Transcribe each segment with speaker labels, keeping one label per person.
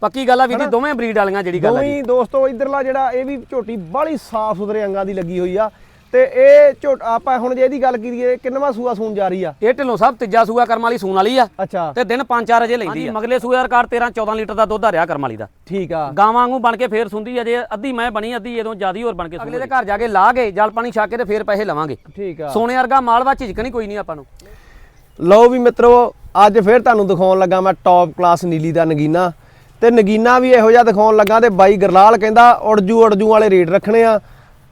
Speaker 1: ਪੱਕੀ ਗੱਲ ਆ ਵੀਰ ਜੀ ਦੋਵੇਂ ਬਰੀਡ ਵਾਲੀਆਂ ਜਿਹੜੀ ਗੱਲ ਆ ਜੀ।
Speaker 2: ਦੋਵੇਂ ਦੋਸਤੋ ਇਧਰਲਾ ਜਿਹੜਾ ਇਹ ਵੀ ਝੋਟੀ ਬਾਹਲੀ ਸਾਫ਼ ਸੁਥਰੇ ਅੰਗਾਂ ਦੀ ਲੱਗੀ ਹੋਈ ਆ ਤੇ ਇਹ ਝੋਟ ਆਪਾਂ ਹੁਣ ਜੇ ਇਹਦੀ ਗੱਲ ਕਰੀਏ ਕਿੰਨਵਾ ਸੂਆ ਸੂਣ ਜਾ ਰਹੀ ਆ?
Speaker 1: ਇਹ ਢਿੱਲੋਂ ਸਾਹਿਬ ਤੀਜਾ ਸੂਆ ਕਰਮ ਵਾਲੀ ਸੂਣ ਵਾਲੀ ਆ।
Speaker 2: ਅੱਛਾ।
Speaker 1: ਤੇ ਦਿਨ 5-4 ਅਜੇ ਲੈਂਦੀ ਆ। ਮਗਲੇ ਸੂਆ ਰਿਕਾਰਡ 13 14 ਲੀਟਰ ਦਾ ਦੁੱਧ ਆ ਰਿਹਾ ਕਰਮ ਵਾਲੀ ਦਾ।
Speaker 2: ਠੀਕ ਆ।
Speaker 1: ਗਾਵਾਂ ਵਾਂਗੂ ਬਣ ਕੇ ਫੇਰ ਸੁੰਦੀ ਅਜੇ ਅੱਧੀ ਮੈਂ ਬਣੀ ਅੱਧੀ ਇਹਦੋਂ ਜਿਆਦੀ ਹੋਰ ਬਣ ਕੇ ਅਗਲੇ ਦੇ ਘਰ ਜਾ ਕੇ ਲਾ ਕੇ ਜਲ ਪਾਣੀ ਛਾ ਕੇ ਤੇ ਫੇਰ ਪੈਸੇ ਲਵਾਂਗੇ।
Speaker 2: ਠੀਕ ਆ।
Speaker 1: ਸੋਨੇ ਵਰਗਾ ਮਾਲਵਾ ਝਿਜਕਣੀ ਕੋਈ ਨਹੀਂ ਆਪਾਂ ਨੂੰ।
Speaker 2: ਲਓ ਵੀ ਮਿੱਤਰੋ ਅੱਜ ਫਿਰ ਤੁਹਾਨੂੰ ਦਿਖਾਉਣ ਲੱਗਾ ਮੈਂ ਟੌਪ ਕਲਾਸ ਨੀਲੀ ਦਾ ਨਗੀਨਾ। ਤੇ ਨਗੀਨਾ ਵੀ ਇਹੋ ਜਿਹਾ ਦਿਖਾਉਣ ਲੱਗਾ ਤੇ ਬਾਈ ਗਰਲਾਲ ਕਹਿੰਦਾ ਉੜਜੂ ਉੜਜੂ ਵਾਲੇ ਰੇਟ ਰੱਖਣੇ ਆ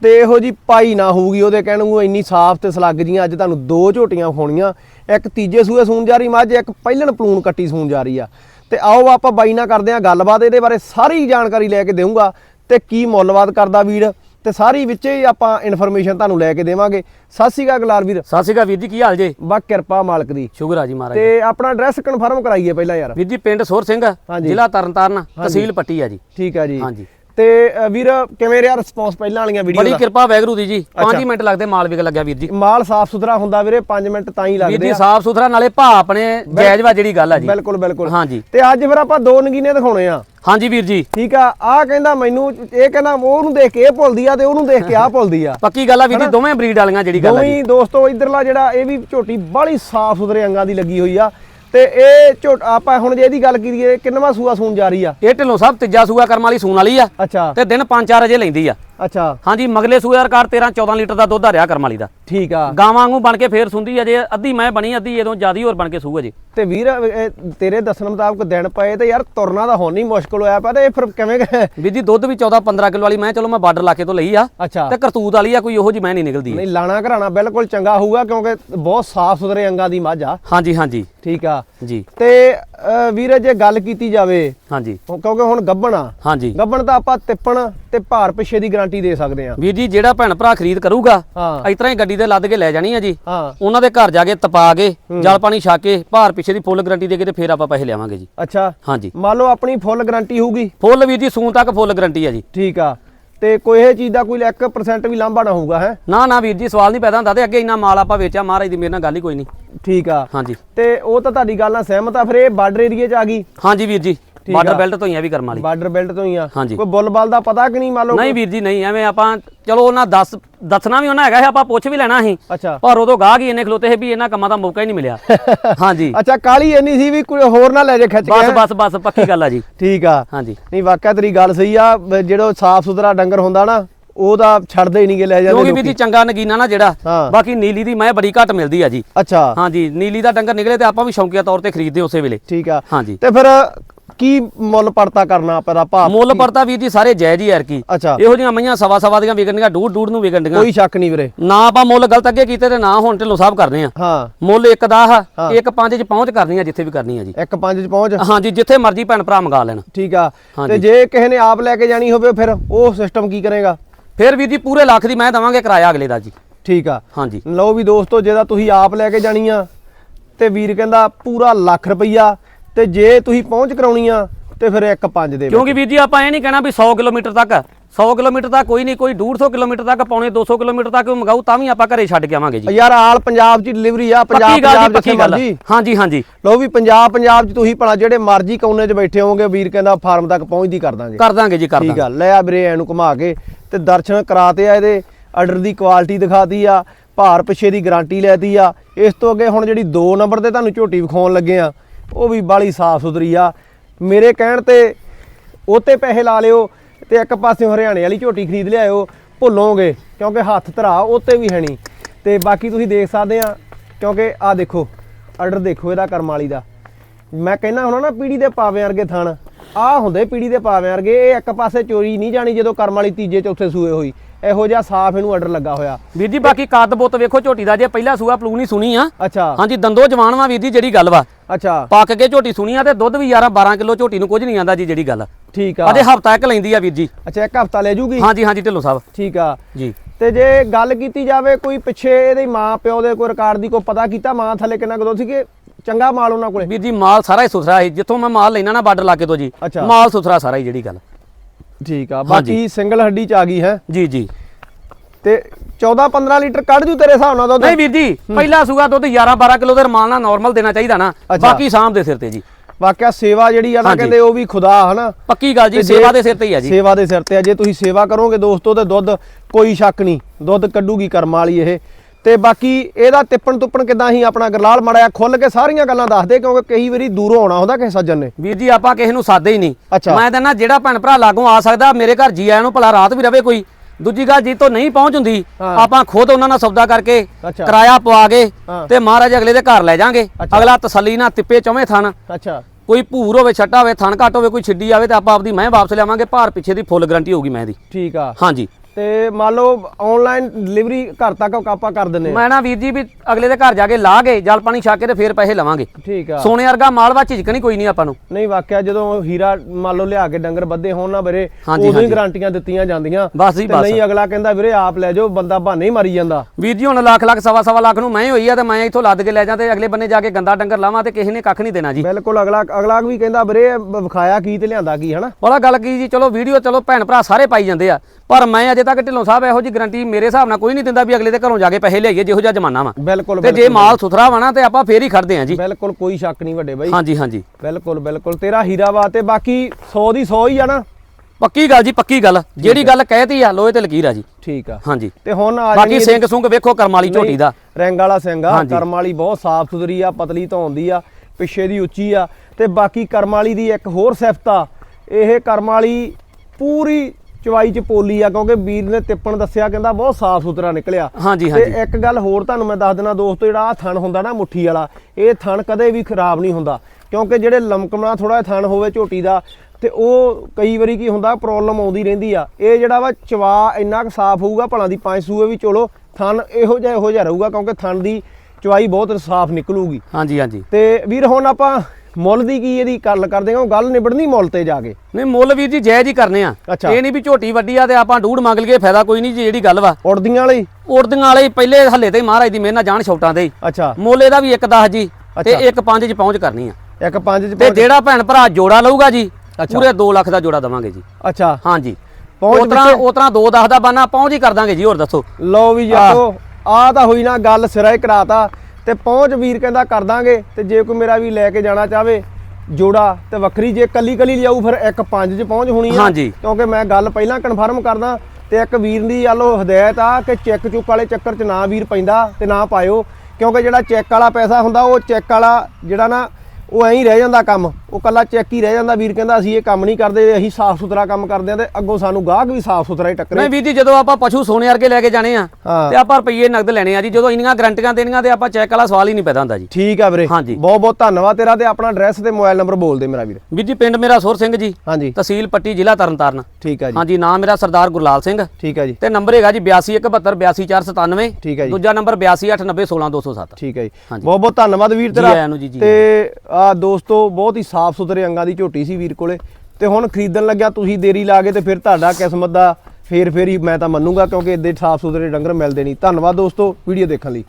Speaker 2: ਤੇ ਇਹੋ ਜੀ ਪਾਈ ਨਾ ਹੋਊਗੀ, ਉਹਦੇ ਕਹਿਣ ਨੂੰ ਇੰਨੀ ਸਾਫ਼ ਤੇ ਸਲੱਗ ਜੀਆਂ ਅੱਜ ਤੁਹਾਨੂੰ ਦੋ ਝੋਟੀਆਂ ਵਿਖਾਉਣੀਆਂ, ਇੱਕ ਤੀਜੇ ਸੂਏ ਸੂਣ ਜਾ ਰਹੀ ਮੱਝ, ਇੱਕ ਪਹਿਲਣ ਪਲੂਣ ਕੱਟੀ ਸੂਣ ਜਾ ਰਹੀ ਆ। ਤੇ ਆਓ ਆਪਾਂ ਬਾਈ ਨਾਲ ਕਰਦੇ ਆ ਗੱਲਬਾਤ, ਇਹਦੇ ਬਾਰੇ ਸਾਰੀ ਜਾਣਕਾਰੀ ਲੈ ਕੇ ਦੇਵਾਂਗਾ ਤੇ ਕੀ ਮੁੱਲਬਾਤ ਕਰਦਾ ਵੀਰ। ਤੇ ਸਾਰੀ ਵਿੱਚੇ ਹੀ ਆਪਾਂ ਇਨਫੋਰਮੇਸ਼ਨ ਤੁਹਾਨੂੰ ਲੈ ਕੇ ਦੇਵਾਂਗੇ। ਸਤਿ ਸ਼੍ਰੀ ਅਕਾਲ ਗਲਾਲ ਵੀਰ
Speaker 1: ਸਤਿ ਸ਼੍ਰੀ ਅਕਾਲ ਵੀਰ ਜੀ ਕੀ ਹਾਲ ਜੇ?
Speaker 2: ਬਾ ਕਿਰਪਾ ਮਾਲਕ ਦੀ।
Speaker 1: ਸ਼ੁਕਰ ਆ ਜੀ ਮਹਾਰਾਜ
Speaker 2: ਤੇ ਆਪਣਾ ਐਡਰੈਸ ਕਨਫਰਮ ਕਰਾਈਏ ਪਹਿਲਾਂ ਯਾਰ।
Speaker 1: ਵੀਰ ਜੀ ਪਿੰਡ ਸੋਰ ਸਿੰਘ। ਜ਼ਿਲ੍ਹਾ ਤਰਨਤਾਰਨ ਤਹਿਸੀਲ ਪੱਟੀ ਆ ਜੀ।
Speaker 2: ਠੀਕ ਆ ਜੀ।
Speaker 1: ਹਾਂਜੀ।
Speaker 2: ਤੇ ਵੀਰ ਕਿਵੇਂ ਰਿਹਾ ਰਿਸਪੌਂਸ ਪਹਿਲਾਂ ਵਾਲੀਆਂ ਵੀਡੀਓ
Speaker 1: ਬੜੀ ਕਿਰਪਾ ਵੈਗਰੂ ਦੀ ਜੀ। 5
Speaker 2: ਅੱਛਾ।
Speaker 1: ਮਿੰਟ ਲੱਗਦੇ ਮਾਲ ਵਿਕ ਲੱਗਿਆ ਵੀਰ ਜੀ।
Speaker 2: ਮਾਲ ਸਾਫ਼ ਸੁਥਰਾ ਹੁੰਦਾ ਵੀਰੇ 5 ਮਿੰਟ ਤਾਂ ਹੀ
Speaker 1: ਵੀਰ
Speaker 2: ਲੱਗਦੇ
Speaker 1: ਜੀ
Speaker 2: ਆ।
Speaker 1: ਸਾਫ਼ ਸੁਥਰਾ ਨਾਲੇ ਭਾ ਆਪਣੇ ਜਾਇਜ਼ ਵਾ ਜਿਹੜੀ ਗੱਲ ਆ ਜੀ।
Speaker 2: ਬਿਲਕੁਲ ਬਿਲਕੁਲ।
Speaker 1: ਹਾਂਜੀ।
Speaker 2: ਤੇ ਅੱਜ ਫਿਰ ਆਪਾਂ ਦੋ ਨਗੀਨੇ ਦਿਖਾਉਣੇ ਆ।
Speaker 1: ਹਾਂਜੀ ਵੀਰ ਜੀ।
Speaker 2: ਠੀਕ ਆ ਆ ਕਹਿੰਦਾ ਮੈਨੂੰ ਇਹ ਕਹਿੰਦਾ ਉਹਨੂੰ ਦੇਖ ਕੇ ਇਹ ਭੁੱਲਦੀ ਆ ਤੇ ਉਹਨੂੰ ਦੇਖ ਕੇ ਆ ਭੁੱਲਦੀ ਆ।
Speaker 1: ਪੱਕੀ ਗੱਲ ਆ ਵੀਰ ਜੀ ਦੋਵੇਂ ਬਰੀਡ ਵਾਲੀਆਂ ਜਿਹੜੀ ਗੱਲ ਆ ਜੀ।
Speaker 2: ਦੋਸਤੋ ਇਧਰਲਾ ਜਿਹੜਾ ਇਹ ਵੀ ਝੋਟੀ ਬਾਹਲੀ ਸਾਫ਼ ਸੁਥਰੇ ਅੰਗਾਂ ਦੀ ਲੱਗੀ ਹੋਈ ਆ। ਤੇ ਇਹ ਝੋਟ ਆਪਾਂ ਹੁਣ ਜੇ ਇਹਦੀ ਗੱਲ ਕਰੀਏ ਕਿੰਨਵਾ ਸੂਆ ਸੂਣ ਜਾ ਰਹੀ ਆ?
Speaker 1: ਇਹ ਢਿੱਲੋਂ ਸਾਹਿਬ ਤੀਜਾ ਸੂਆ ਕਰਮ ਵਾਲੀ ਸੂਣ ਵਾਲੀ ਆ।
Speaker 2: ਅੱਛਾ।
Speaker 1: ਤੇ ਦਿਨ 5-4 ਅਜੇ ਲੈਂਦੀ ਆ।
Speaker 2: ਅੱਛਾ।
Speaker 1: ਹਾਂਜੀ ਮਗਲੇ ਸੂਆ ਰਿਕਾਰਡ 13 14 ਲੀਟਰ ਦਾ ਦੁੱਧ ਆ ਰਿਹਾ ਕਰਮ ਵਾਲੀ ਦਾ।
Speaker 2: ਠੀਕ ਆ।
Speaker 1: ਗਾਵਾਂ ਵਾਂਗੂ ਬਣ ਕੇ ਫੇਰ ਸੁੰਦੀ ਅਜੇ ਅੱਧੀ ਮੈਂ ਬਣੀ ਅੱਧੀ ਇਹਦੋਂ ਜਿਆਦੀ ਹੋਰ ਬਣ ਕੇ ਸੂ ਅਜੇ।
Speaker 2: ਤੇ ਵੀਰ ਇਹ ਤੇਰੇ ਦੱਸਣ ਮੁਤਾਬਕ ਦਿਨ ਪਏ ਤੇ ਯਾਰ ਤੁਰਨਾ ਤਾਂ ਹੁਣ ਮੁਸ਼ਕਲ ਹੋਇਆ ਤੇ ਇਹ ਫਿਰ ਕਿਵੇਂ ਗਏ?
Speaker 1: ਵੀਰ ਜੀ ਦੁੱਧ ਵੀ 14 15 ਕਿਲੋ ਵਾਲੀ ਮੈਂ ਚਲੋ ਮੈਂ ਬਾਰਡਰ ਇਲਾਕੇ ਤੋਂ ਲਈ ਆ।
Speaker 2: ਅੱਛਾ।
Speaker 1: ਤੇ ਕਰਤੂਤ ਵਾਲੀ ਆ ਕੋਈ ਉਹੋ ਜੀ ਮੈਂ ਨਹੀਂ ਨਿਕਲਦੀ।
Speaker 2: ਨਹੀਂ ਲਾਣਾ ਘਰਾਣਾ ਬਿਲਕੁਲ ਚੰਗਾ ਹੋਊਗਾ ਕਿਉਂਕਿ ਬਹੁਤ ਸਾਫ਼ ਸੁਥਰੇ ਅੰਗਾਂ ਦੀ ਮੱਝ ਆ।
Speaker 1: ਹਾਂਜੀ ਹਾਂਜੀ।
Speaker 2: ਠੀਕ ਆ।
Speaker 1: ਜੀ।
Speaker 2: ਤੇ ਵੀਰ ਜੇ ਗੱਲ ਕੀਤੀ ਜਾਵੇ
Speaker 1: ਹਾਂਜੀ।
Speaker 2: ਕਿਉਂਕਿ ਹੁਣ ਗੱਬਣ ਆ।
Speaker 1: ਹਾਂਜੀ।
Speaker 2: ਗੱਬਣ ਤਾਂ ਆਪਾਂ ਤਿੱਪਣ ਤੇ ਭਾਰ ਪਿੱਛੇ ਦੀ ਗਾਰੰਟੀ ਦੇ ਸਕਦੇ ਆ।
Speaker 1: ਵੀਰ ਜੀ ਜਿਹੜਾ ਭੈਣ ਭਰਾ ਖਰੀਦ ਕਰੂਗਾ
Speaker 2: ਹਾਂ।
Speaker 1: ਇਸ ਤਰ੍ਹਾਂ ਹੀ ਗੱਡੀ ਤੇ ਲੱਦ ਕੇ ਲੈ ਜਾਣੀ ਆ ਜੀ। ਉਹਨਾਂ ਦੇ ਘਰ ਜਾ ਕੇ ਤਪਾ ਕੇ ਜਲ ਪਾਣੀ ਛਾ ਕੇ ਭਾਰ ਪਿੱਛੇ ਦੀ ਫੁੱਲ ਗਰੰਟੀ ਦੇ ਕੇ ਤੇ ਫੇਰ ਆਪਾਂ ਪੈਸੇ ਲਿਆਵਾਂਗੇ ਜੀ।
Speaker 2: ਅੱਛਾ।
Speaker 1: ਹਾਂਜੀ।
Speaker 2: ਮੰਨ ਲਓ ਆਪਣੀ ਫੁੱਲ ਗਾਰੰਟੀ ਹੋਊਗੀ।
Speaker 1: ਫੁੱਲ ਵੀਰ ਜੀ ਸੂਨ ਤੱਕ ਫੁੱਲ ਗਰੰਟੀ ਆ ਜੀ।
Speaker 2: ਠੀਕ ਆ। ਤੇ ਕੋਈ ਇਹ ਚੀਜ਼ ਦਾ ਕੋਈ 1% ਵੀ ਲਾਂਭਾ ਨਾ ਹੋਊਗਾ ਹੈ?
Speaker 1: ਨਾ ਨਾ ਵੀਰ ਜੀ ਸਵਾਲ ਨਹੀਂ ਪੈਦਾ ਹੁੰਦਾ ਤੇ ਅੱਗੇ ਇੰਨਾ ਮਾਲ ਆਪਾਂ ਵੇਚਿਆ ਮਹਾਰਾਜ ਦੀ ਮੇਰੇ ਨਾਲ ਗੱਲ ਹੀ ਕੋਈ ਨਹੀਂ।
Speaker 2: ਠੀਕ ਆ।
Speaker 1: ਹਾਂਜੀ।
Speaker 2: ਤੇ ਉਹ ਤਾਂ ਤੁਹਾਡੀ ਗੱਲ ਨਾਲ ਸਹਿਮਤ ਆ ਫਿਰ ਇਹ ਬਾਰਡਰ ਏਰੀਏ 'ਚ ਆ ਗਈ।
Speaker 1: ਹਾਂਜੀ ਵੀਰ ਜੀ। ਬਾਰਡਰ। ਬੈਲਟ ਤੋਂ ਹੀ ਆ ਵੀ ਕਰਮ ਵਾਲੀ।
Speaker 2: ਬਾਰਡਰ ਬੈਲਟ ਤੋਂ ਹੀ ਆ। ਕੋਈ ਬੁੱਲ-ਬਲ ਦਾ ਪਤਾ ਕਿ ਨਹੀਂ ਮੰਨ ਲਓ
Speaker 1: ਨਹੀਂ ਵੀਰ ਜੀ ਨਹੀਂ ਐਵੇਂ ਆਪਾਂ ਚਲੋ ਉਹਨਾਂ ਦੱਸ ਦੱਸਣਾ ਵੀ ਉਹਨਾਂ ਹੈਗਾ ਸੀ ਆਪਾਂ ਪੁੱਛ ਵੀ ਲੈਣਾ ਸੀ। ਪਰ ਉਦੋਂ ਗਾਹ ਕੀ ਇੰਨੇ ਖਲੋਤੇ ਸੀ ਵੀ ਇਹਨਾਂ ਕੰਮਾਂ ਦਾ ਮੌਕਾ ਹੀ ਨਹੀਂ ਮਿਲਿਆ। ਹਾਂਜੀ।
Speaker 2: ਅੱਛਾ ਕਾਲੀ ਇੰਨੀ ਸੀ ਵੀ ਕੋਈ ਹੋਰ ਨਾ ਲੈ ਜੇ ਖਿੱਚ
Speaker 1: ਬਸ
Speaker 2: ਕੇ?
Speaker 1: ਬਸ ਬਸ ਪੱਕੀ ਗੱਲ ਆ ਜੀ।
Speaker 2: ਠੀਕ ਆ।
Speaker 1: ਹਾਂਜੀ।
Speaker 2: ਨਹੀਂ ਵਾਕਿਆ ਤੇਰੀ ਗੱਲ ਸਹੀ ਆ ਜਿਹੜਾ ਸਾਫ਼ ਸੁਥਰਾ ਡੰਗਰ ਹੁੰਦਾ ਨਾ ਉਹਦਾ ਛੱਡਦੇ ਹੀ ਨਹੀਂਗੇ ਲੈ ਜਾਂਦੇ
Speaker 1: ਕਿਉਂਕਿ ਜੀ ਚੰਗਾ ਨਗੀਨਾ ਨਾ ਜਿਹੜਾ
Speaker 2: ਹਾਂ।
Speaker 1: ਬਾਕੀ ਨੀਲੀ ਦੀ ਮੈਂ ਬੜੀ ਘੱਟ ਮਿਲਦੀ ਆ ਜੀ।
Speaker 2: ਅੱਛਾ।
Speaker 1: ਹਾਂਜੀ ਨੀਲੀ ਦਾ ਡੰਗਰ ਨਿਕਲੇ ਤੇ ਆਪਾਂ ਵੀ ਸ਼ੌਂਕੀਆ ਤੌਰ ਤੇ ਖਰੀਦਦੇ ਉਸੇ ਵੇਲੇ।
Speaker 2: ਠੀਕ ਆ।
Speaker 1: ਹਾਂਜੀ।
Speaker 2: ਤੇ ਫਿਰ ਕੀ ਮੁੱਲ ਪੜਤਾ ਕਰਨਾ ਪੈਦਾ ਭਾਅ?
Speaker 1: ਮੁੱਲ ਪਰਤਾ ਵੀਰ ਜੀ ਸਾਰੇ ਜਾਇਜ਼ ਹੀ ਯਾਰ ਕੀ
Speaker 2: ਅੱਛਾ।
Speaker 1: ਇਹੋ ਜਿਹੀਆਂ ਮਈਆਂ ਸਵਾ ਸਵਾ ਦੀਆਂ ਵਿਕਣੀਆਂ ਡੂਢ ਡੂਢ ਨੂੰ ਵਿਕਣੀਆਂ
Speaker 2: ਕੋਈ ਸ਼ੱਕ ਨਹੀਂ ਵੀਰੇ।
Speaker 1: ਨਾ ਆਪਾਂ ਮੁੱਲ ਗਲਤ ਅੱਗੇ ਕੀਤੇ ਤੇ ਨਾ ਹੁਣ ਢਿੱਲੋਂ ਸਾਹਿਬ ਕਰਦੇ ਆ।
Speaker 2: ਹਾਂ।
Speaker 1: ਮੁੱਲ ਇੱਕ ਦਾ
Speaker 2: ਹਾਂ।
Speaker 1: ਇੱਕ ਪੰਜ ਚ ਪਹੁੰਚ ਕਰਨੀ ਆ ਜਿੱਥੇ ਵੀ ਕਰਨੀ ਆ ਜੀ।
Speaker 2: ਇੱਕ ਪੰਜ ਚ ਪਹੁੰਚ?
Speaker 1: ਹਾਂਜੀ ਜਿੱਥੇ ਮਰਜ਼ੀ ਭੈਣ ਭਰਾ ਮੰਗਾ ਲੈਣ।
Speaker 2: ਠੀਕ ਆ। ਤੇ ਜੇ ਕਿਸੇ ਨੇ ਆਪ ਲੈ ਕੇ ਜਾਣੀ ਹੋਵੇ ਫਿਰ ਉਹ ਸਿਸਟਮ ਕੀ ਕਰੇਗਾ?
Speaker 1: ਫਿਰ ਵੀਰ ਜੀ ਪੂਰੇ ਲੱਖ ਦੀ ਮੈਂ ਦਵਾਂਗੇ ਕਿਰਾਇਆ ਅਗਲੇ ਦਾ ਜੀ।
Speaker 2: ਠੀਕ ਆ।
Speaker 1: ਹਾਂਜੀ।
Speaker 2: ਲਓ ਵੀ ਦੋਸਤੋ ਜਿਹਦਾ ਤੁਸੀਂ ਆਪ ਲੈ ਕੇ ਜਾਣੀ ਆ ਤੇ ਵੀਰ ਕਹਿੰਦਾ ਪੂਰਾ ਲੱਖ ਰੁਪਈਆ ਤੇ ਜੇ ਤੁਸੀਂ ਪਹੁੰਚ ਕਰਾਉਣੀ ਆ ਤੇ ਫਿਰ ਇੱਕ ਪੰਜ ਦੇ ਵਿੱਚ।
Speaker 1: ਕਿਉਂਕਿ ਵੀਰ ਜੀ ਆਪਾਂ ਇਹ ਨਹੀਂ ਕਹਿਣਾ ਵੀ 100 ਕਿਲੋਮੀਟਰ ਤੱਕ 100 ਕਿਲੋਮੀਟਰ ਤੱਕ ਕੋਈ ਨਹੀਂ ਕੋਈ 150 ਕਿਲੋਮੀਟਰ ਤੱਕ ਪੌਣੇ 200 ਕਿਲੋਮੀਟਰ ਤੱਕ ਮੰਗਾਊ ਤਾਂ ਵੀ ਆਪਾਂ ਘਰੇ ਛੱਡ ਕੇ ਆਵਾਂਗੇ ਜੀ।
Speaker 2: ਯਾਰ ਆਲ ਪੰਜਾਬ ਚ ਡਿਲੀਵਰੀ ਆ ਪੰਜਾਬ ਪੰਜਾਬ ਜਿੱਥੇ ਮਰਜ਼ੀ।
Speaker 1: ਹਾਂਜੀ ਹਾਂਜੀ।
Speaker 2: ਲਓ ਵੀ ਪੰਜਾਬ ਪੰਜਾਬ ਚ ਤੁਸੀਂ ਭਲਾ ਜਿਹੜੇ ਮਰਜ਼ੀ ਕੋਨੇ ਚ ਬੈਠੇ ਹੋਵੋਗੇ ਵੀਰ ਕਹਿੰਦਾ ਫਾਰਮ ਤੱਕ ਪਹੁੰਚਦੀ ਕਰ ਦਾਂਗੇ।
Speaker 1: ਕਰ ਦਾਂਗੇ ਜੀ ਕਰ
Speaker 2: ਠੀਕ
Speaker 1: ਦਾਂਗੇ।
Speaker 2: ਆ ਲੈ ਆ ਵੀਰੇ ਐਨੂੰ ਘੁਮਾ ਕੇ ਤੇ ਦਰਸ਼ਨ ਕਰਾਤੇ ਆ ਇਹਦੇ ਆਰਡਰ ਦੀ ਕੁਆਲਿਟੀ ਦਿਖਾਤੀ ਆ ਭਾਰ ਪਿੱਛੇ ਦੀ ਗਾਰੰਟੀ ਲੈਤੀ ਆ। ਇਸ ਤੋਂ ਅੱਗੇ ਹੁਣ ਜਿਹੜੀ 2 ਨੰਬਰ ਤੇ ਤੁਹਾਨੂੰ ਝੋਟੀ ਵਿਖਾਉਣ ਲੱਗੇ ਆ ਉਹ ਵੀ ਬਾਲੀ ਸਾਫ਼ ਸੁਥਰੀ ਆ। ਮੇਰੇ ਕਹਿਣ ਤੇ ਉਹਤੇ ਪੈਸੇ ਲਾ ਲਿਓ ਤੇ ਇੱਕ ਪਾਸੇ ਹਰਿਆਣੇ ਵਾਲੀ ਝੋਟੀ ਖਰੀਦ ਲਿਆਇਓ, ਭੁੱਲੋਗੇ, ਕਿਉਂਕਿ ਹੱਥ ਧਰਾ ਉਹਤੇ ਵੀ ਹੈ ਨਹੀਂ। ਤੇ ਬਾਕੀ ਤੁਸੀਂ ਦੇਖ ਸਕਦੇ ਆ, ਕਿਉਂਕਿ ਆ ਦੇਖੋ ਆਰਡਰ ਦੇਖੋ ਇਹਦਾ ਕਰਮ ਵਾਲੀ ਦਾ। ਮੈਂ ਕਹਿੰਦਾ ਹੁਣਾ ਨਾ ਪੀੜੀ ਦੇ ਪਾਵੇਂ ਵਰਗੇ ਥਣ ਆ ਹੁੰਦੇ ਪੀੜੀ ਦੇ ਪਾਵੇਂ ਵਰਗੇ, ਇਹ ਇੱਕ ਪਾਸੇ ਚੋਰੀ ਨਹੀਂ ਜਾਣੀ ਜਦੋਂ ਕਰਮ ਵਾਲੀ ਤੀਜੇ ਚੌਥੇ ਸੂਏ ਹੋਈ। ਇਹੋ ਜਿਹਾ ਸਾਫ਼ ਇਹਨੂੰ ਆਰਡਰ ਲੱਗਾ ਹੋਇਆ।
Speaker 1: ਵੀਰ ਜੀ ਬਾਕੀ ਕੱਦ ਬੁੱਤ ਵੇਖੋ ਝੋਟੀ ਦਾ ਜੇ ਪਹਿਲਾ ਸੂਆ ਪਲੂ ਨਹੀਂ ਸੁਣੀ ਆ।
Speaker 2: ਅੱਛਾ।
Speaker 1: ਹਾਂਜੀ ਦੰਦੋ ਜਵਾਨ ਵਾ ਵੀਰ ਜੀ ਜਿਹੜੀ ਗੱਲ ਵਾ।
Speaker 2: ਅੱਛਾ।
Speaker 1: ਪੱਕ ਕੇ ਝੋਟੀ ਸੁਣੀ ਆ ਤੇ ਦੁੱਧ ਵੀ 11 12 ਕਿਲੋ ਝੋਟੀ ਨੂੰ ਕੁਝ ਨਹੀਂ ਆਂਦਾ ਜੀ ਜਿਹੜੀ ਗੱਲ।
Speaker 2: ਠੀਕ ਆ।
Speaker 1: ਅਜੇ ਹਫਤਾ ਇੱਕ ਲੈਂਦੀ ਆ ਵੀਰ ਜੀ।
Speaker 2: ਅੱਛਾ ਇੱਕ ਹਫਤਾ ਲੈ ਜੂਗੀ?
Speaker 1: ਹਾਂਜੀ ਹਾਂਜੀ ਢਿੱਲੋਂ ਸਾਹਿਬ।
Speaker 2: ਠੀਕ ਆ।
Speaker 1: ਜੀ।
Speaker 2: ਤੇ ਜੇ ਗੱਲ ਕੀਤੀ ਜਾਵੇ ਕੋਈ ਪਿੱਛੇ ਇਹਦੇ ਮਾਂ ਪਿਓ ਦੇ ਕੋਈ ਰਿਕਾਰਡ ਦੀ ਕੋਈ ਪਤਾ ਕੀਤਾ ਮਾਂ ਥੱਲੇ ਕਿੰਨਾ ਕਦੋਂ ਸੀ ਕਿ ਚੰਗਾ ਮਾਲ ਉਹਨਾਂ ਕੋਲੇ?
Speaker 1: ਵੀਰ ਜੀ ਮਾਲ ਸਾਰਾ ਹੀ ਸੁਥਰਾ ਹੈ ਜਿੱਥੋਂ ਮੈਂ ਮਾਲ ਲੈਣਾ ਨਾ ਬਾਰਡਰ ਲਾਕੇ ਤੋਂ ਜੀ। ਮਾਲ ਸੁਥਰਾ ਸਾਰਾ ਹੀ ਜਿਹੜੀ ਗੱਲ।
Speaker 2: ਠੀਕ ਆ ਬਾਕੀ ਸਿੰਗਲ ਹੱਡੀ ਚ ਆ ਗਈ ਹੈ।
Speaker 1: ਜੀ ਜੀ।
Speaker 2: ਤੇ 14 15 ਲੀਟਰ ਕੱਢ ਜੂ ਤੇਰੇ ਹਿਸਾਬ ਨਾਲ ਦੁੱਧ?
Speaker 1: ਨਹੀਂ ਵੀਰ ਜੀ ਪਹਿਲਾ ਸੂਆ ਦੁੱਧ 11 12 ਕਿਲੋ ਦੇ ਰਮਾਨ ਨਾਲ ਨਾਰਮਲ ਦੇਣਾ ਚਾਹੀਦਾ ਨਾ। ਬਾਕੀ ਸ਼ਾਮ ਦੇ ਸਿਰ ਤੇ ਜੀ।
Speaker 2: ਵਾਕਿਆ ਸੇਵਾ ਜਿਹੜੀ ਆ ਨਾ। ਕਹਿੰਦੇ ਉਹ ਵੀ ਖੁਦਾ ਹਨਾ?
Speaker 1: ਪੱਕੀ ਗੱਲ ਜੇ- ਸੇਵਾ ਦੇ ਸਿਰ ਤੇ ਹੀ ਆ ਜੀ।
Speaker 2: ਸੇਵਾ ਦੇ ਸਿਰ ਤੇ ਆ। ਜੇ ਤੁਸੀਂ ਸੇਵਾ ਕਰੋਗੇ ਦੋਸਤੋ ਤੇ ਦੁੱਧ ਕੋਈ ਸ਼ੱਕ ਨਹੀਂ। ਦੁੱਧ ਕੱਢੂਗੀ ਕਰਮ ਵਾਲੀ ਇਹ। ਤੇ ਬਾਕੀ ਇਹਦਾ ਤਿੱਪਣ ਤੁੱਪਣ ਕਿਦਾਂ ਹੀ ਆਪਣਾ ਗਰਲਾਲ ਮੜਿਆ ਖੁੱਲ ਕੇ ਸਾਰੀਆਂ ਗੱਲਾਂ ਦੱਸ ਦੇ ਕਿਉਂਕਿ ਕਈ ਵਾਰੀ ਦੂਰੋਂ ਆਉਣਾ ਹੁੰਦਾ ਕਿਸੇ ਸੱਜਣ ਨੇ
Speaker 1: ਵੀਰ ਜੀ ਆਪਾਂ ਕਿਸੇ ਨੂੰ ਸਾਦੇ ਹੀ ਨਹੀਂ। ਮੈਂ ਤਾਂ ਨਾ ਜਿਹੜਾ ਭੈਣ ਭਰਾ ਲਾਗੋਂ ਆ ਸਕਦਾ ਮੇਰੇ ਘਰ ਜੀ ਆਇਆਂ ਨੂੰ ਭਲਾ ਰਾਤ ਵੀ ਰਵੇ ਕੋਈ ਦੂਜੀ ਗੱਲ ਜੀ ਤੋਂ ਨਹੀਂ ਪਹੁੰਚ ਹੁੰਦੀ। ਆਪਾਂ ਖੁਦ ਉਹਨਾਂ ਨਾਲ ਸੌਦਾ ਕਰਕੇ। ਕਿਰਾਇਆ ਪਵਾ ਕੇ। ਤੇ ਮਹਾਰਾਜ ਅਗਲੇ ਦੇ ਘਰ ਲੈ ਜਾਾਂਗੇ। ਅਗਲਾ ਤਸੱਲੀ ਨਾਲ ਤਿੱਪੇ ਚੌਵੇਂ ਥਣ
Speaker 2: ਅੱਛਾ
Speaker 1: ਕੋਈ ਭੂਰ ਹੋਵੇ ਛੱਟਾ ਹੋਵੇ ਥਣ ਘੱਟ ਹੋਵੇ ਕੋਈ ਛਿੱਡੀ ਆਵੇ ਤੇ ਆਪਾਂ ਆਪਦੀ ਮੈਂ ਵਾਪਸ ਲਿਆਵਾਂਗੇ ਭਾਰ ਪਿੱਛੇ ਦੀ ਫੁੱਲ ਗਾਰੰਟੀ ਹੋਊਗੀ ਮੈਂ ਦੀ
Speaker 2: ਠੀਕ ਆ
Speaker 1: ਹਾਂਜੀ
Speaker 2: ਤੇ ਮੰਨ ਲਓ ਆਨਲਾਈਨ ਡਿਲੀਵਰੀ ਘਰ ਤੱਕ ਆਪਾਂ ਕਰ ਦਿੰਨੇ ਆ
Speaker 1: ਮੈਂ ਨਾ ਵੀਰ ਜੀ ਵੀ ਅਗਲੇ ਦੇ ਘਰ ਜਾ ਕੇ ਲਾ ਕੇ ਜਲ ਪਾਣੀ ਛਾ ਕੇ ਤੇ ਫੇਰ ਪੈਸੇ ਲਵਾਂਗੇ।
Speaker 2: ਠੀਕ ਆ।
Speaker 1: ਸੋਨੇ ਵਰਗਾ ਮਾਲਵਾ ਝਿਜਕਣੀ ਕੋਈ ਨਹੀਂ ਆਪਾਂ ਨੂੰ।
Speaker 2: ਨਹੀਂ ਵਾਕਿਆ ਜਦੋਂ ਹੀਰਾ ਮੰਨ ਲਓ ਲਿਆ ਕੇ ਡੰਗਰ ਬੱਧੇ ਹੋਣ ਨਾ ਵੀਰੇ ਉਦੋਂ ਹੀ। ਗਾਰੰਟੀਆਂ ਦਿੱਤੀਆਂ ਜਾਂਦੀਆਂ।
Speaker 1: ਬਸ ਜੀ ਬਸ।
Speaker 2: ਨਹੀਂ ਅਗਲਾ ਕਹਿੰਦਾ ਵੀਰੇ ਆਪ ਲੈ ਜਾਓ ਬੰਦਾ ਬਹਾਨੇ ਹੀ ਮਾਰੀ ਜਾਂਦਾ।
Speaker 1: ਵੀਰ ਜੀ ਹੁਣ ਲੱਖ ਲੱਖ ਸਵਾ ਸਵਾ ਲੱਖ ਨੂੰ ਮੈਂ ਹੋਈ ਆ ਤੇ ਮੈਂ ਇੱਥੋਂ ਲੱਦ ਕੇ ਲੈ ਜਾਂ ਤੇ ਅਗਲੇ ਬੰਨੇ ਜਾ ਕੇ ਗੰਦਾ ਡੰਗਰ ਲਾਵਾਂ ਤੇ ਕਿਸੇ ਨੇ ਕੱਖ ਨਹੀਂ ਦੇਣਾ ਜੀ।
Speaker 2: ਬਿਲਕੁਲ ਅਗਲਾ ਅਗਲਾ ਵੀ ਕਹਿੰਦਾ ਵੀਰੇ ਵਿਖਾਇਆ ਕੀ ਤੇ ਲਿਆਂਦਾ ਕੀ ਹਨਾ?
Speaker 1: ਉਹਦਾ ਗੱਲ ਕੀ ਜੀ ਚਲੋ ਵੀਡੀਓ ਚਲੋ ਭੈਣ ਭਰਾ ਸਾਰੇ ਪਾਈ ਜਾਂਦੇ ਆ। ਪਰ ਮੈਂ ਅਜੇ ਤੱਕ ਢਿੱਲੋਂ ਸਾਹਿਬ ਇਹੋ ਜੀ ਗਰੰਟੀ ਮੇਰੇ ਹਿਸਾਬ ਨਾਲ ਕੋਈ ਨਹੀਂ ਦਿੰਦਾ ਵੀ ਅਗਲੇ ਦੇ ਘਰੋਂ ਜਾ ਕੇ ਪੈਸੇ ਲਿਆਈਏ ਜਿਹੋ ਜਿਹਾ ਜ਼ਮਾਨਾ ਵਾ।
Speaker 2: ਬਿਲਕੁਲ
Speaker 1: ਤੇ ਜੇ ਮਾਲ ਸੁਥਰਾ ਵਾ ਨਾ ਤੇ ਆਪਾਂ ਫੇਰ ਹੀ ਖੜਦੇ ਆ ਜੀ।
Speaker 2: ਬਿਲਕੁਲ ਕੋਈ ਸ਼ੱਕ ਨਹੀਂ ਵੱਡੇ ਬਾਈ।
Speaker 1: ਹਾਂਜੀ ਹਾਂਜੀ।
Speaker 2: ਬਿਲਕੁਲ ਬਿਲਕੁਲ। ਤੇਰਾ ਹੀਰਾ ਵਾ ਤੇ ਬਾਕੀ 100 ਦੀ 100 ਹੀ ਆ ਨਾ।
Speaker 1: ਪੱਕੀ ਗੱਲ ਜੀ ਪੱਕੀ ਗੱਲ। ਜਿਹੜੀ ਗੱਲ ਕਹਿਤੀ ਆ ਲੋਹੇ ਤੇ ਲਕੀਰ ਆ ਜੀ।
Speaker 2: ਠੀਕ ਆ।
Speaker 1: ਹਾਂਜੀ।
Speaker 2: ਤੇ ਹੁਣ ਆ
Speaker 1: ਬਾਕੀ ਸਿੰਘ ਸੁੰਗ ਵੇਖੋ ਕਰਮ ਵਾਲੀ ਝੋਟੀ ਦਾ।
Speaker 2: ਰੈਂਗ ਵਾਲਾ ਸਿੰਘ ਆ। ਕਰਮ ਵਾਲੀ ਬਹੁਤ ਸਾਫ਼ ਸੁਥਰੀ ਆ ਪਤਲੀ ਧੌਂਦੀ ਆ ਪਿੱਛੇ ਦੀ ਉੱਚੀ ਆ। ਤੇ ਬਾਕੀ ਕਰਮ ਵਾਲੀ ਦੀ ਇੱਕ ਹੋਰ ਸਿਫਤ ਆ। ਇਹ ਕਰਮ ਵਾਲੀ ਪੂਰੀ ਚਵਾਈ ਚ ਪੋਲੀ ਆ ਕਿਉਂਕਿ ਵੀਰ ਨੇ ਤਿੱਪਣ ਦੱਸਿਆ ਕਹਿੰਦਾ ਬਹੁਤ ਸਾਫ਼ ਸੁਥਰਾ ਨਿਕਲਿਆ।
Speaker 1: ਹਾਂਜੀ
Speaker 2: ਤੇ
Speaker 1: ਹਾਂਜੀ।
Speaker 2: ਇੱਕ ਗੱਲ ਹੋਰ ਤੁਹਾਨੂੰ ਮੈਂ ਦੱਸ ਦੇਣਾ ਦੋਸਤੋ ਜਿਹੜਾ ਆ ਥਣ ਹੁੰਦਾ ਨਾ ਮੁੱਠੀ ਵਾਲਾ ਇਹ ਥਣ ਕਦੇ ਵੀ ਖਰਾਬ ਨਹੀਂ ਹੁੰਦਾ। ਕਿਉਂਕਿ ਜਿਹੜੇ ਲਮਕਮਣਾ ਥੋੜਾ ਜਿਹਾ ਥਣ ਹੋਵੇ ਝੋਟੀ ਦਾ ਤੇ ਉਹ ਕਈ ਵਾਰੀ ਕੀ ਹੁੰਦਾ ਪ੍ਰੋਬਲਮ ਆਉਂਦੀ ਰਹਿੰਦੀ ਆ। ਇਹ ਜਿਹੜਾ ਵਾ ਚਵਾ ਇੰਨਾ ਕੁ ਸਾਫ਼ ਹੋਊਗਾ ਭਲਾਂ ਦੀ ਪੰਜ ਸੂਏ ਵੀ ਚਲੋ ਥਣ ਇਹੋ ਜਿਹਾ ਇਹੋ ਜਿਹਾ ਰਹੂਗਾ ਕਿਉਂਕਿ ਥਣ ਦੀ ਚਵਾਈ ਬਹੁਤ ਸਾਫ਼ ਨਿਕਲੂਗੀ।
Speaker 1: ਹਾਂਜੀ ਹਾਂਜੀ।
Speaker 2: ਤੇ ਵੀਰ ਹੁਣ ਆਪਾਂ ਮੁੱਲ ਦੀ ਕੀ ਇਹਦੀ ਗੱਲ ਕਰਦੇ ਹਾਂ? ਉਹ ਗੱਲ ਨਿਬੜਨੀ ਮੁੱਲ ਤੇ ਜਾ ਕੇ।
Speaker 1: ਨਹੀਂ ਮੁੱਲ ਵੀਰ ਜੀ ਜਾਇਜ਼ ਹੀ ਕਰਨੇ ਆ।
Speaker 2: ਅੱਛਾ।
Speaker 1: ਇਹ ਨਹੀਂ ਵੀ ਝੋਟੀ ਵੱਡੀ ਆ ਤੇ ਆਪਾਂ ਡੂੜ ਮੰਗ ਲਈਏ ਫਾਇਦਾ ਕੋਈ ਨਹੀਂ ਜੀ ਜਿਹੜੀ ਗੱਲ ਵਾ।
Speaker 2: ਉੜਦੀਆਂ ਵਾਲੀ?
Speaker 1: ਉੜਦੀਆਂ ਵਾਲੇ ਪਹਿਲੇ ਹੱਲੇ ਤੇ ਮਹਾਰਾਜ ਦੀ ਮਿਹਰ ਨਾਲ ਜਾਣ ਛੋਟਾਂ ਦੇ ਹੀ।
Speaker 2: ਅੱਛਾ।
Speaker 1: ਮੁੱਲ ਇਹਦਾ ਵੀ 1.10 ਜੀ ਤੇ
Speaker 2: ਅੱਛਾ।
Speaker 1: 1.5 ਚ ਪਹੁੰਚ ਕਰਨੀ ਆ।
Speaker 2: ਇੱਕ ਪੰਜ ਚ
Speaker 1: ਤੇ
Speaker 2: ਪਹੁੰਚ-
Speaker 1: ਜਿਹੜਾ ਭੈਣ ਭਰਾ ਜੋੜਾ ਲਊਗਾ ਜੀ
Speaker 2: ਅੱਛਾ।
Speaker 1: ਪੂਰੇ 2 ਲੱਖ ਦਾ ਜੋੜਾ ਦਵਾਂਗੇ ਜੀ।
Speaker 2: ਅੱਛਾ।
Speaker 1: ਹਾਂਜੀ।
Speaker 2: ਪਹੁੰਚ
Speaker 1: ਉਤਰਾ
Speaker 2: ਵਿੱਚ-
Speaker 1: ਉਤਰਾ 2 10 ਦਾ ਬਾਨਾ ਪਹੁੰਚ ਹੀ ਕਰ ਦਾਂਗੇ ਜੀ ਹੋਰ ਦੱਸੋ।
Speaker 2: ਲਓ ਵੀ ਜੱਟੋ ਆ ਤਾਂ ਹੋਈ ਨਾ ਗੱਲ ਸਿਰਾ ਕਰਾਤਾ। ਤੇ ਪਹੁੰਚ ਵੀਰ ਕਹਿੰਦਾ ਕਰ ਦਾਂਗੇ ਤੇ ਜੇ ਕੋਈ ਮੇਰਾ ਵੀ ਲੈ ਕੇ ਜਾਣਾ ਚਾਹਵੇ ਜੋੜਾ ਤੇ ਵੱਖਰੀ ਜੇ ਕੱਲੀ ਕੱਲੀ ਲਿਆਊ ਫਿਰ ਇੱਕ ਪੰਜ ਚ ਪਹੁੰਚ ਹੋਣੀ ਆ
Speaker 1: ਹਾਂਜੀ।
Speaker 2: ਕਿਉਂਕਿ ਮੈਂ ਗੱਲ ਪਹਿਲਾਂ ਕਨਫਰਮ ਕਰਦਾ ਤੇ ਇੱਕ ਵੀਰ ਦੀ ਆਲੋ ਹਦਾਇਤ ਆ ਕਿ ਚੈੱਕ ਚੁੱਕ ਵਾਲੇ ਚੱਕਰ ਚ ਨਾ ਵੀਰ ਪੈਂਦਾ ਤੇ ਨਾ ਪਾਇਓ ਕਿਉਂਕਿ ਜਿਹੜਾ ਚੈੱਕ ਵਾਲਾ ਪੈਸਾ ਹੁੰਦਾ ਉਹ ਚੈੱਕ ਵਾਲਾ ਜਿਹੜਾ ਨਾ ਉਹ ਐਂ ਹੀ ਰਹਿ ਜਾਂਦਾ ਕੰਮ ਉਹ ਕੱਲਾ ਚੈੱਕ ਹੀ ਰਹਿ ਜਾਂਦਾ ਵੀਰ ਕਹਿੰਦਾ ਅਸੀਂ ਇਹ ਕੰਮ ਨਹੀਂ ਕਰਦੇ ਅਸੀਂ ਸਾਫ਼ ਸੁਥਰਾ ਕੰਮ ਕਰਦੇ ਆ ਤੇ ਅੱਗੋਂ ਸਾਨੂੰ ਗਾਹਕ ਵੀ ਸਾਫ਼ ਸੁਥਰਾ ਹੀ ਟੱਕਰੇ।
Speaker 1: ਨਹੀਂ ਵੀਰ ਜੀ ਜਦੋਂ ਆਪਾਂ ਪਸ਼ੂ ਸੋਨੇ ਵਰਗੇ ਲੈ ਕੇ ਜਾਣੇ ਆ
Speaker 2: ਹਾਂ।
Speaker 1: ਤੇ ਆਪਾਂ ਰੁਪਈਏ ਨਗਦ ਲੈਣੇ ਆ ਜੀ ਜਦੋਂ ਇੰਨੀਆਂ ਗਰੰਟੀਆਂ ਦੇਣੀਆਂ ਤੇ ਆਪਾਂ ਚੈੱਕ ਵਾਲਾ ਸਵਾਲ ਹੀ ਨਹੀਂ ਪੈਦਾ ਹੁੰਦਾ ਜੀ।
Speaker 2: ਠੀਕ ਆ ਵੀਰੇ।
Speaker 1: ਹਾਂਜੀ।
Speaker 2: ਬਹੁਤ ਬਹੁਤ ਧੰਨਵਾਦ ਤੇਰਾ ਤੇ ਆਪਣਾ ਐਡਰੈਸ ਤੇ ਮੋਬਾਈਲ ਨੰਬਰ ਬੋਲ ਦੇ ਮੇਰਾ ਵੀਰ।
Speaker 1: ਵੀਰ ਜੀ ਪਿੰਡ ਮੇਰਾ ਸੁਰ ਸਿੰਘ ਜੀ
Speaker 2: ਹਾਂਜੀ।
Speaker 1: ਤਹਿਸੀਲ ਪੱਟੀ ਜ਼ਿਲ੍ਹਾ ਤਰਨਤਾਰਨ।
Speaker 2: ਠੀਕ ਆ ਜੀ।
Speaker 1: ਹਾਂਜੀ ਨਾਮ ਮੇਰਾ ਸਰਦਾਰ ਗੁਰਲਾਲ ਸਿੰਘ।
Speaker 2: ਠੀਕ ਆ ਜੀ।
Speaker 1: ਤੇ ਨੰਬਰ ਹੈਗਾ ਜੀ 8217 82497
Speaker 2: ਠੀਕ ਹੈ ਜੀ।
Speaker 1: ਦੂਜਾ ਨੰਬਰ 8289016207
Speaker 2: ਠੀਕ ਹੈ ਜੀ।
Speaker 1: ਹਾਂਜੀ।
Speaker 2: ਬਹੁਤ ਬਹੁਤ ਧੰਨਵਾਦ ਵੀਰ
Speaker 1: ਜੀ
Speaker 2: ਤੇਰਾ
Speaker 1: ਆਇਆਂ ਨੂੰ ਜੀ, ਜੀ
Speaker 2: ਤੇ ਆ ਦੋਸਤੋ ਬਹੁਤ ਹੀ ਸਾਫ਼ ਸਾਫ਼ ਸੁਥਰੇ ਅੰਗਾਂ ਦੀ ਝੋਟੀ ਸੀ ਵੀਰ ਕੋਲੇ। ਤੇ ਹੁਣ ਖਰੀਦਣ ਲੱਗਿਆ, ਤੁਸੀਂ ਦੇਰੀ ਲਾ ਕੇ ਤੇ ਫਿਰ ਤੁਹਾਡਾ ਕਿਸਮਤ ਦਾ ਫੇਰ ਫੇਰ ਹੀ ਮੈਂ ਤਾਂ ਮੰਨੂਗਾ ਕਿਉਂਕਿ ਇੱਦੇ ਸਾਫ਼ ਸੁਥਰੇ ਡੰਗਰ ਮਿਲਦੇ ਨਹੀਂ। ਧੰਨਵਾਦ ਦੋਸਤੋ, ਵੀਡੀਓ ਦੇਖਣ ਲਈ।